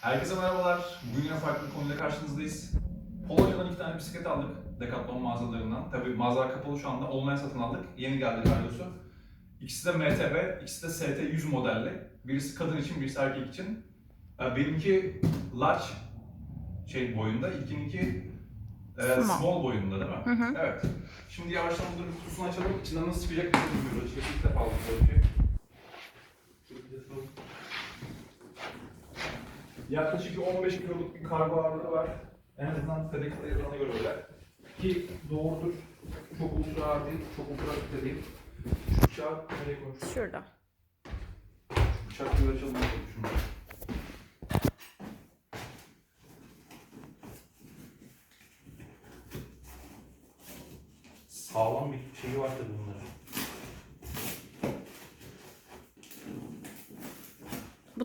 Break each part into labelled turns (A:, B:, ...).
A: Herkese merhabalar. Bugün yine farklı bir konuyla karşınızdayız. Polonya'dan iki tane bisiklet aldık. Decathlon mağazalarından. Tabii mağazalar kapalı şu anda. Online satın aldık. Yeni geldi kargosu. İkisi de MTB, ikisi de ST100 modelli. Birisi kadın için, birisi erkek için. Ee, Benimki large şey boyunda, ilkininki e,
B: Small.
A: small. boyunda değil mi?
B: Hı hı.
A: Evet. Şimdi yavaştan bunların kutusunu açalım. İçinden nasıl çıkacak bir şey bilmiyoruz. İlk defa aldık böyle bir şey. Şöyle bir de tutalım. Yaklaşık 15 kiloluk bir kargo ağırlığı var. En azından FedEx yazana göre öyle. Ki doğrudur. Çok ultra ağır değil, çok ultra hafif de değil. Şu bıçağı nereye koymuştum?
B: Şurada.
A: Bıçak bir açalım bakalım şunu. Sağlam bir şeyi var tabii bunların.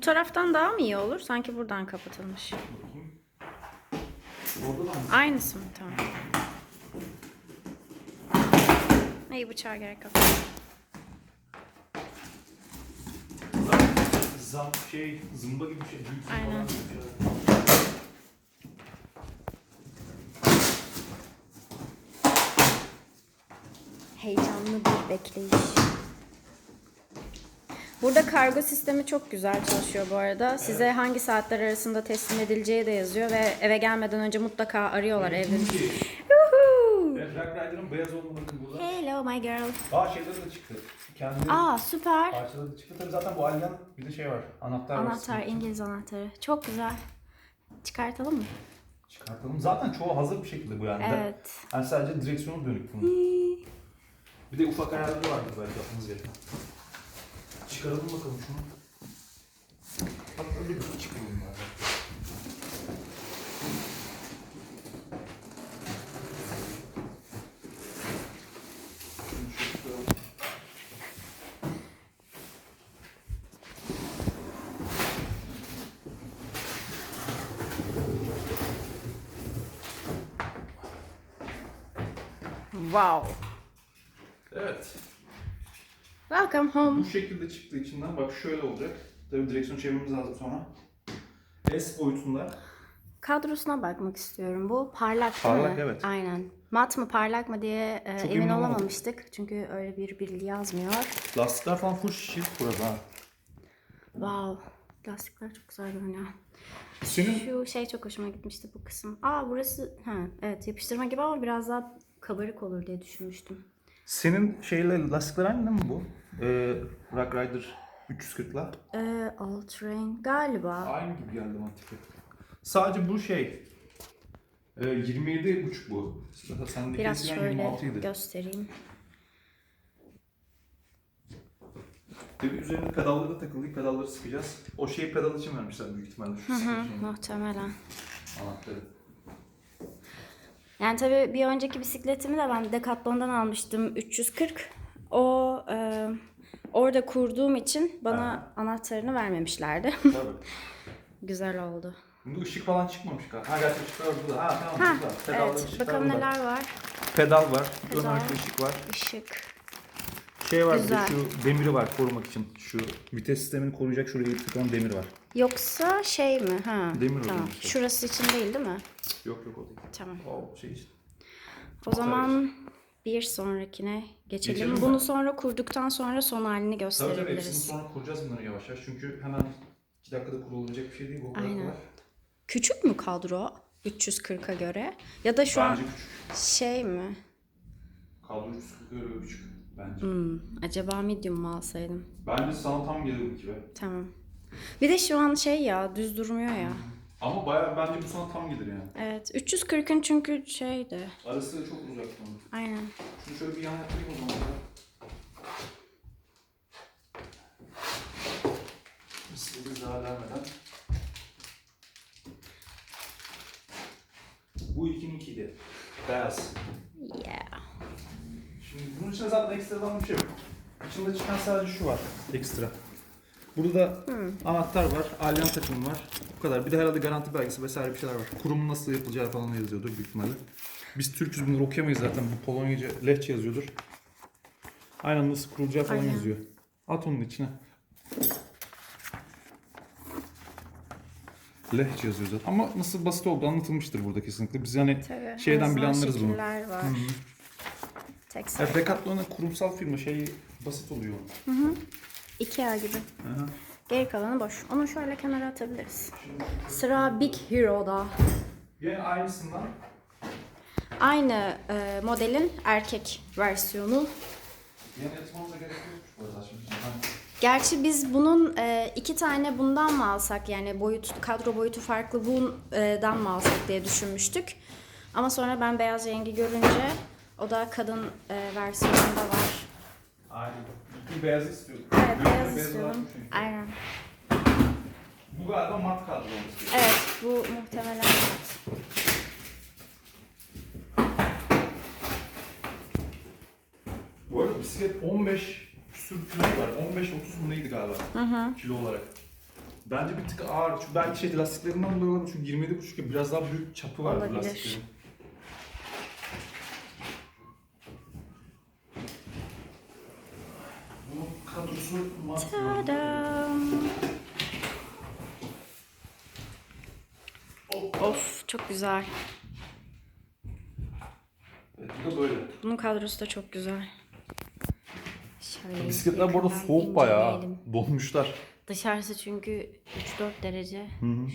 B: Taraftan daha mı iyi olur? Sanki buradan kapatılmış.
A: Bakayım. Orada da mı?
B: Aynısı mı? Tamam. İyi bıçağa gerek yok.
A: Zam, şey, zımba gibi bir şey. Büyük
B: Aynen.
A: var gibi bir şey.
B: Heyecanlı bir bekleyiş. Burada kargo sistemi çok güzel çalışıyor bu arada. Size hangi saatler arasında teslim edileceği de yazıyor ve eve gelmeden önce mutlaka arıyorlar evde.
A: Black Rider'ın beyaz olma bakın burada.
B: Hello my girl.
A: Aa şeyleri de çıktı. Kendi
B: Aa süper.
A: parçaları da çıktı. Tabii zaten bu alyan bir de şey var. Anahtar, var.
B: Anahtar, İngiliz anahtarı. Çok güzel. Çıkartalım mı?
A: Çıkartalım. Zaten çoğu hazır bir şekilde bu yani.
B: Evet.
A: Yani sadece direksiyonu dönük bunun. Bir de ufak ayarları vardı belki yapmanız gereken. Çıkaralım bakalım şunu. Hatta bir bir çıkaralım bari. Şunu şöyle çıkaralım.
B: Wow.
A: Evet.
B: Welcome home.
A: Bu şekilde çıktığı içinden bak şöyle olacak. Tabii direksiyon çevirmemiz lazım sonra. S boyutunda.
B: Kadrosuna bakmak istiyorum. Bu parlak değil
A: Parlak,
B: mi?
A: evet.
B: Aynen. Mat mı parlak mı diye e,
A: Çok
B: emin
A: emin olamadım.
B: olamamıştık. Çünkü öyle bir bilgi yazmıyor.
A: Lastikler falan full şişir burada. ha.
B: Wow. Lastikler çok güzel görünüyor.
A: Senin
B: Şu şey çok hoşuma gitmişti bu kısım. Aa burası ha evet yapıştırma gibi ama biraz daha kabarık olur diye düşünmüştüm.
A: senin şeyle lastikler aynı değil mi bu? Ee, Rock Rider 340'la.
B: Ee, All Terrain galiba.
A: Aynı gibi geldi mantıklı. Sadece bu şey e, 27.5 bu. Zaten sendeki
B: Biraz
A: eskiden
B: şöyle
A: 26 idi.
B: göstereyim.
A: Tabii üzerine pedalları da takıldı. Pedalları sıkacağız. O şeyi pedal için vermişler büyük ihtimalle. Şu
B: Hı,
A: şeyin
B: muhtemelen.
A: anahtarı.
B: Yani tabii bir önceki bisikletimi de ben Decathlon'dan almıştım 340. O e, orada kurduğum için bana anahtarını vermemişlerdi.
A: Tabii.
B: Güzel oldu.
A: Bunda ışık falan çıkmamış galiba. Ha gerçi ışıklar burada. Ha tamam
B: Ha,
A: burada. Pedallar,
B: evet.
A: ışıklar
B: Bakalım
A: burada.
B: neler var.
A: Pedal var. Ön
B: Pedal.
A: arka ışık var.
B: Işık.
A: Şey var bir de
B: Güzel.
A: şu demiri var korumak için. Şu vites sistemini koruyacak şuraya tutan demir var.
B: Yoksa şey mi? Ha.
A: Demir
B: tamam.
A: oluyor işte.
B: Şurası için değil değil mi?
A: Yok yok o değil.
B: Tamam.
A: O şey için.
B: O zaman bir sonrakine geçelim.
A: Geçelim mi?
B: Bunu sonra kurduktan sonra son halini
A: Tabii tabii hepsini
B: gösterebiliriz.
A: sonra kuracağız bunları yavaş yavaş. Çünkü hemen 2 dakikada kurulabilecek bir şey değil bu. o kadar
B: Aynen.
A: kolay.
B: Küçük mü kadro 340'a göre? Ya da şu
A: Bence
B: an
A: küçük.
B: şey mi?
A: Kadro 340 öyle küçük. Bence.
B: Hmm, acaba medium mu alsaydım?
A: Bence sana tam gelir bu kibe.
B: Tamam. Bir de şu an şey ya düz durmuyor ya.
A: Ama baya bence bu sana tam gelir yani.
B: Evet 340'ın çünkü şeydi.
A: Arası da çok uzak bunun.
B: Aynen.
A: Şunu şöyle bir yan yatırayım o zaman. ya. Sizi zarar vermeden. Bu ikininki Beyaz.
B: Yeah.
A: Şimdi bunun içinde zaten ekstradan bir şey yok. İçinde çıkan sadece şu var. Ekstra. Burada da anahtar var, alyan takımı var. Bu kadar. Bir de herhalde garanti belgesi vesaire bir şeyler var. Kurumun nasıl yapılacağı falan da yazıyordur büyük ihtimalle. Biz Türk'üz bunları okuyamayız zaten. Bu Polonyaca lehçe yazıyordur. Aynen nasıl kurulacağı falan
B: Aynen.
A: yazıyor. At onun içine. Lehçe yazıyor zaten. Ama nasıl basit olduğu anlatılmıştır burada kesinlikle. Biz yani
B: Tabii.
A: şeyden
B: en
A: bile anlarız bunu.
B: şekiller var. Tek
A: Ya Decathlon'un kurumsal firma şey basit oluyor.
B: Ikea gibi.
A: Aha.
B: Geri kalanı boş. Onu şöyle kenara atabiliriz. Sıra Big Hero'da.
A: Yine aynısından
B: Aynı e, modelin erkek versiyonu.
A: yine gerek.
B: Gerçi biz bunun e, iki tane bundan mı alsak yani boyut kadro boyutu farklı bundan mı alsak diye düşünmüştük. Ama sonra ben beyaz rengi görünce o da kadın e, versiyonunda var.
A: Aynen. Bir beyaz istiyorduk.
B: Evet beyaz istiyorum. Aynen.
A: Bu galiba mat kadro olması.
B: Evet bu muhtemelen mat.
A: Bu arada bisiklet 15 küsur kilo var. 15-30 mu neydi galiba? Kilo olarak. Bence bir tık ağır. Çünkü belki şey lastiklerinden dolayı olabilir. Çünkü 27,5 gibi biraz daha büyük çapı var bu
B: Olabilir.
A: lastiklerin.
B: Tadam. Of çok güzel.
A: Evet, bu da böyle.
B: Bunun kadrosu da çok güzel. Şöyle
A: Bisikletler bu arada
B: yakından
A: soğuk bayağı.
B: inceleyelim.
A: Donmuşlar.
B: Dışarısı çünkü 3-4 derece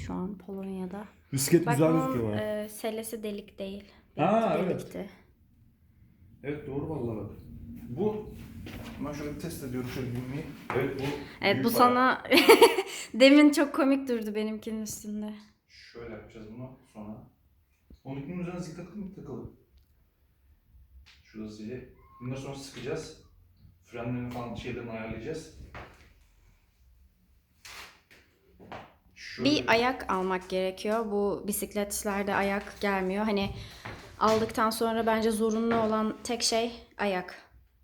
B: şu an Polonya'da.
A: Bisiklet
B: Bak
A: güzel
B: bunun
A: gözüküyor bana.
B: e, sellesi delik değil. Benimki
A: evet.
B: delikti.
A: Evet doğru vallahi bak. Bu ben şöyle bir test ediyorum şöyle binmeyi. Evet bu
B: Evet
A: büyük
B: bu
A: bayağı.
B: sana demin çok komik durdu benimkinin üstünde.
A: Şöyle yapacağız bunu sonra. Onunkinin üzerine zil takılı mı takılı? Şurada zili. Bundan sonra sıkacağız. Frenlerini falan şeylerini ayarlayacağız. Şöyle.
B: Bir ayak almak gerekiyor. Bu bisikletlerde ayak gelmiyor. Hani aldıktan sonra bence zorunlu olan tek şey ayak.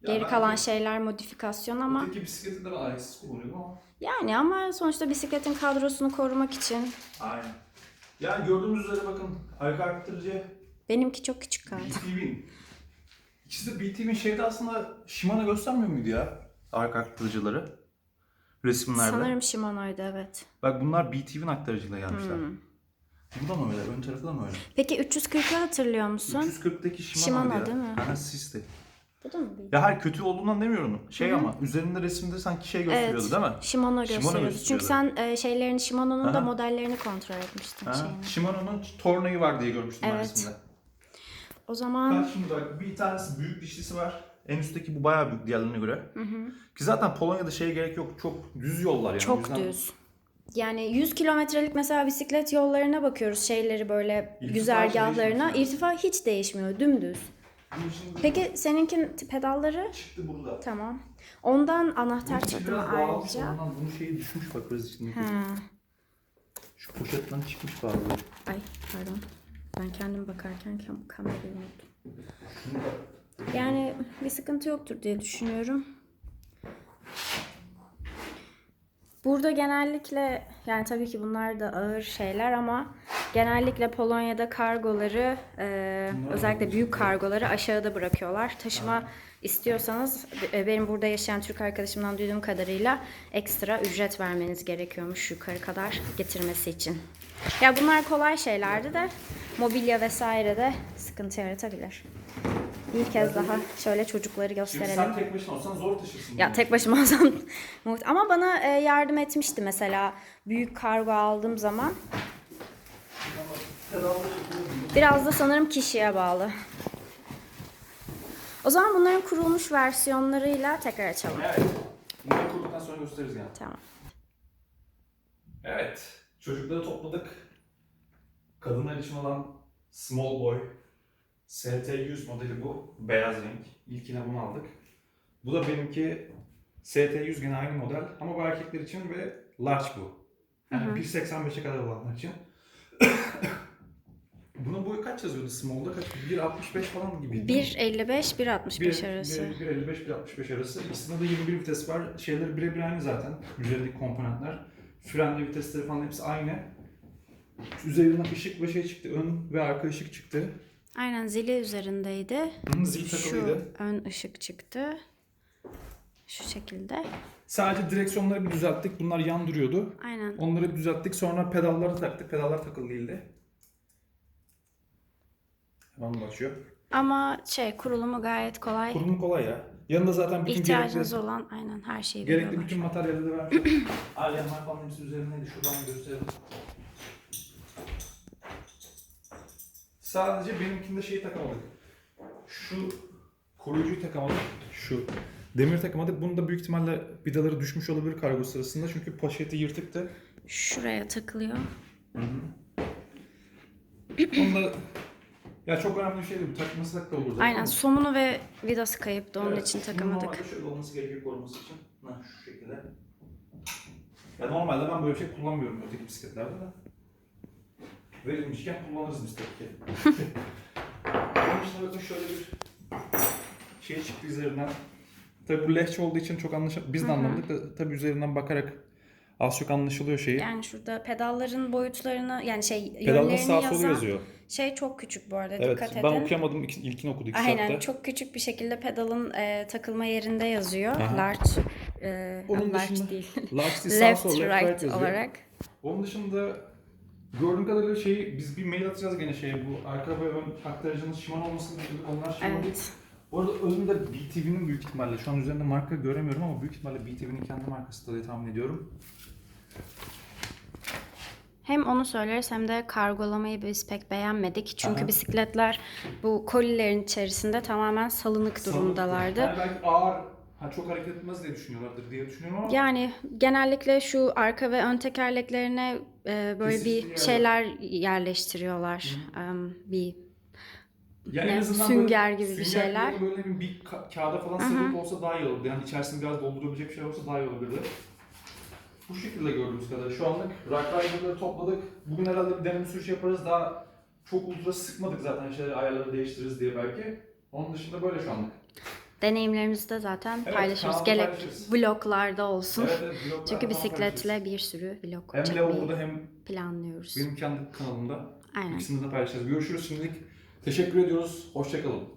A: Ya
B: Geri
A: ben
B: kalan
A: de-
B: şeyler modifikasyon ama
A: Öteki bisikleti de ben ayaksız kullanıyordum ama.
B: yani ama sonuçta bisikletin kadrosunu korumak için
A: Aynen. Yani gördüğünüz üzere bakın ayak arttırıcı
B: benimki çok küçük kaldı.
A: BTV'nin. İkisi de BTV'nin şeyde aslında Shimano göstermiyor muydu ya? Arka aktarıcıları. Resimlerde.
B: Sanırım Shimano'ydu evet.
A: Bak bunlar BTV'nin aktarıcıyla gelmişler.
B: Hmm.
A: Bu da mı öyle? Ön tarafı da mı öyle?
B: Peki 340'ı hatırlıyor musun?
A: 340'daki Shimano,
B: Shimano değil mi?
A: Aha Sis'ti.
B: Bu da mı değil?
A: Ya hayır kötü olduğundan demiyorum. Şey ama üzerinde resimde sanki şey gösteriyordu
B: Evet.
A: değil mi?
B: Shimano gösteriyordu.
A: gösteriyordu.
B: Çünkü sen e, şeylerin Shimano'nun da modellerini kontrol etmiştin.
A: Shimano'nun tornayı var diye görmüştüm ben
B: Evet.
A: resimde.
B: O zaman
A: Bak şimdi bak bir tanesi büyük dişlisi var. En üstteki bu bayağı büyük diğerlerine göre. Ki zaten Polonya'da şeye gerek yok. Çok düz yollar yani.
B: Çok düz. Yani 100 kilometrelik mesela bisiklet yollarına bakıyoruz şeyleri böyle
A: İrtifa
B: güzergahlarına.
A: hiç.
B: İrtifa hiç değişmiyor dümdüz. Peki seninkin pedalları?
A: çıktı burada.
B: Tamam. Ondan anahtar
A: Bu
B: takımı
A: biraz dağılmış,
B: ayrıca.
A: Bunun şeyi düşmüş bak biraz içindeki.
B: Ha.
A: Şu poşetten çıkmış galiba.
B: Ay pardon. Ben kendim bakarken kam- kamerayı unuttum. Yani bir sıkıntı yoktur diye düşünüyorum. Burada genellikle yani tabii ki bunlar da ağır şeyler ama genellikle Polonya'da kargoları e, özellikle büyük kargoları aşağıda bırakıyorlar. Taşıma istiyorsanız e, benim burada yaşayan Türk arkadaşımdan duyduğum kadarıyla ekstra ücret vermeniz gerekiyormuş yukarı kadar getirmesi için. Ya bunlar kolay şeylerdi de mobilya vesaire de sıkıntı yaratabilir. Bir kez daha şöyle çocukları
A: Şimdi
B: gösterelim.
A: sen tek başına olsan zor taşırsın.
B: Ya
A: bunu.
B: tek başıma olsam ama bana e, yardım etmişti mesela büyük kargo aldığım zaman. Biraz da sanırım kişiye bağlı. O zaman bunların kurulmuş versiyonlarıyla tekrar açalım.
A: Evet. Bunları kurduktan sonra gösteririz yani.
B: Tamam.
A: Evet. Çocukları topladık. Kadınlar için olan Small Boy ST100 modeli bu. Beyaz renk. İlkine bunu aldık. Bu da benimki ST100 gene aynı model ama bu erkekler için ve large bu. Yani 1.85'e kadar olanlar için. Bunun boyu kaç yazıyordu Small'da? Kaç? 1.65 falan gibi.
B: 1.55 1.65 arası.
A: 1.55-1.65 arası. İkisinde de 21 vites var. Şeyleri birebir aynı zaten. Üzerindeki komponentler. Frenli vitesleri falan hepsi aynı. Üzerinden ışık ve şey çıktı. Ön ve arka ışık çıktı.
B: Aynen zili üzerindeydi.
A: Hı, Zil
B: Şu
A: takılıydı.
B: ön ışık çıktı. Şu şekilde.
A: Sadece direksiyonları bir düzelttik. Bunlar yan duruyordu.
B: Aynen.
A: Onları bir düzelttik. Sonra pedalları taktık. Pedallar takılı değildi. Hemen başlıyor.
B: Ama şey kurulumu gayet kolay.
A: Kurumu kolay ya. Yanında zaten bütün
B: İhtiyacınız
A: gerekli,
B: olan aynen her şeyi
A: gerekli
B: veriyorlar.
A: bütün materyalleri vermiş. Alyanlar falan hepsi üzerindeydi. Şuradan gösterelim. Sadece benimkinde şeyi takamadık. Şu koruyucuyu takamadık. Şu demir takamadık. Bunu da büyük ihtimalle vidaları düşmüş olabilir kargo sırasında. Çünkü poşeti yırtıktı.
B: Şuraya takılıyor.
A: Onu da ya çok önemli bir şey değil. Bu takmasak da olur zaten.
B: Aynen somunu ve vidası kayıptı onun
A: Evet,
B: için
A: bunun
B: takamadık.
A: Normalde şöyle olması gerekiyor koruması için. Ha, şu şekilde. Ya normalde ben böyle bir şey kullanmıyorum öteki bisikletlerde de. Verilmişken kullanırız biz tabii ki. Onun dışında bakın şöyle bir şey çıktı üzerinden. Tabii bu lehçe olduğu için çok anlaşılmıyor. Biz de
B: Hı hı.
A: anlamadık da tabii üzerinden bakarak az çok anlaşılıyor şeyi.
B: Yani şurada pedalların boyutlarını yani şey yönlerini
A: sağ solu yazıyor.
B: şey çok küçük bu arada
A: Evet
B: dikkat
A: ben
B: edin.
A: okuyamadım İlk- ilkini okuduk
B: Aynen
A: saatte.
B: çok küçük bir şekilde pedalın e, takılma yerinde yazıyor.
A: Aha.
B: Large, e,
A: Onun
B: large
A: dışında
B: değil.
A: Large değil, sağ
B: Left
A: sol, left,
B: right,
A: right yazıyor.
B: olarak.
A: Onun dışında gördüğüm kadarıyla şeyi biz bir mail atacağız gene şeye bu arka ve ön aktarıcımız Shimano olmasını bekledik onlar Shimano değil.
B: Evet.
A: Bu arada önünde BTV'nin büyük ihtimalle şu an üzerinde marka göremiyorum ama büyük ihtimalle BTV'nin kendi markası da diye tahmin ediyorum.
B: Hem onu söyleriz hem de kargolamayı biz pek beğenmedik. Çünkü
A: Aha.
B: bisikletler bu kolilerin içerisinde tamamen salınık durumdalardı.
A: Yani belki ağır, ha çok hareket etmez diye düşünüyorlardır diye düşünüyorum ama
B: Yani genellikle şu arka ve ön tekerleklerine e, böyle bir şeyler yerleştiriyorlar. Em, bir
A: yani en azından
B: sünger
A: böyle,
B: gibi bir şeyler.
A: gibi böyle bir, ka- kağıda falan sarılıp olsa daha iyi olurdu. Yani içerisinde biraz doldurabilecek bir şey olsa daha iyi olurdu. Bu şekilde gördüğümüz kadar. Şu anlık rock rider'ları topladık. Bugün herhalde bir deneme sürüş yaparız. Daha çok ultra sıkmadık zaten şeyleri ayarları değiştiririz diye belki. Onun dışında böyle şu anlık.
B: Deneyimlerimizi de zaten
A: Evet,
B: paylaşırız. Gerek
A: paylaşırız.
B: vloglarda olsun.
A: Evet, evet, vloglarda
B: Çünkü bisikletle bir sürü vlog
A: Hem
B: çekmeyi
A: hem
B: planlıyoruz.
A: benim kendi kanalımda.
B: Aynen.
A: İkisini de paylaşacağız. Görüşürüz şimdilik. Teşekkür ediyoruz. Hoşçakalın.